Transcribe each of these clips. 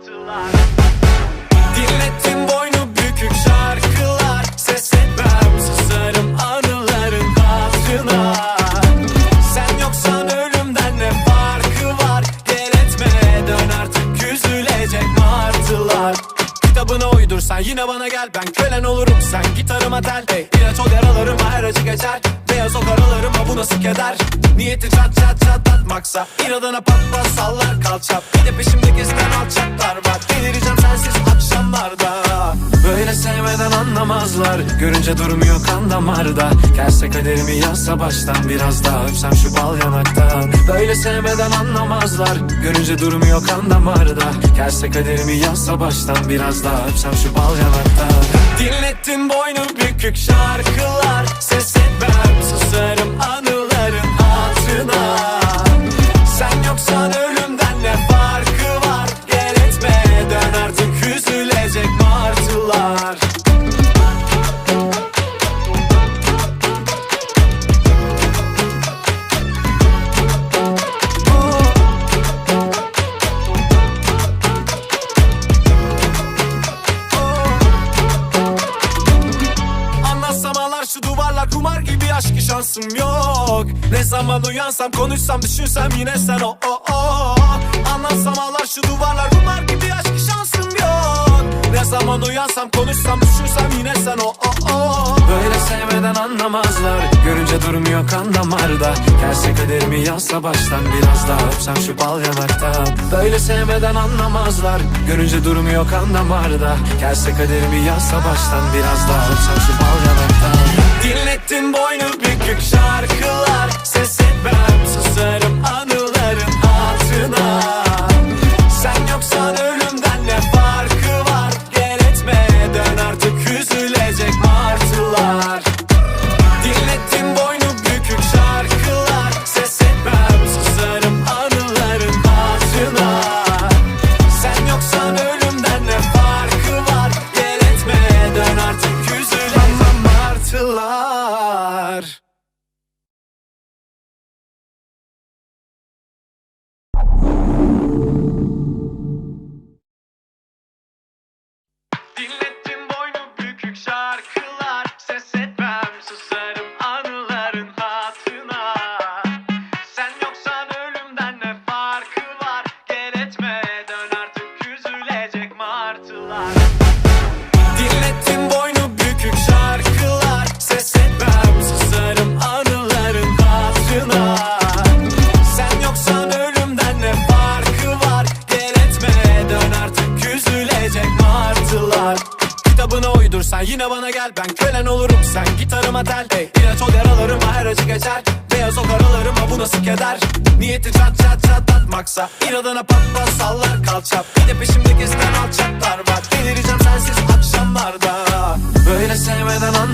Batılar Dinlettim boynu bükük şarkılar. Ses etmem susarım anıların hatırına. Sen yoksan ölümden ne farkı var? Gel etme dön artık üzülecek martılar. Kitabını uydursan yine bana gel. Ben kölen olurum sen gitarıma tel. Hey. İlaç o yaralarıma her acı geçer nasıl keder? Niyeti çat çat çatlatmaksa İnadına pat pat sallar kalça Bir de peşimde gezen alçaklar var. Delireceğim sensiz akşamlarda. Böyle sevmeden anlamazlar. Görünce durmuyor kan damarda. Gelse kaderimi yazsa baştan Biraz daha öpsem şu bal yanaktan. Böyle sevmeden anlamazlar. Görünce durmuyor kan damarda. Gelse kaderimi yazsa baştan Biraz daha öpsem şu bal yanaktan. Dinlettin boynu bükük şarkılar gibi aşkı şansım yok. Ne zaman uyansam konuşsam düşünsem yine sen o o o. Anlatsam ağlar şu duvarlar. Kumar gibi aşkı şansım yok. Ne zaman uyansam konuşsam düşünsem yine sen o o o. Böyle sevmeden anlamazlar. Görünce durmuyor kan damarda Gelse kaderimi yazsa baştan Biraz daha öpsem şu bal yanaktan Böyle sevmeden anlamazlar. Görünce durmuyor kan damarda Gelse kaderimi yazsa baştan Biraz daha öpsem şu bal yanaktan Dinlettin boynu bükük şarkılar Kitabına uydur sen yine bana gel. Ben kölen olurum sen gitarıma tel. Hey, İlaç ol yaralarıma her acı geçer. Beyaz o karalarıma bu nasıl keder? Niyeti çat çat çatlatmaksa İnadına pat pat sallar kalça. Bir de peşimde gezen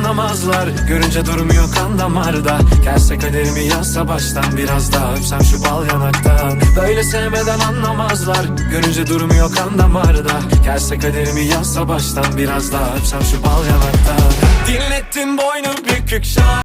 anlamazlar. Görünce durmuyor kan damarda. Gelse kaderimi yazsa baştan Biraz daha öpsem şu bal yanaktan. Böyle sevmeden anlamazlar. Görünce durmuyor kan damarda. Gelse kaderimi yazsa baştan Biraz daha öpsem şu bal yanaktan. Dinlettin boynu bükük şarkı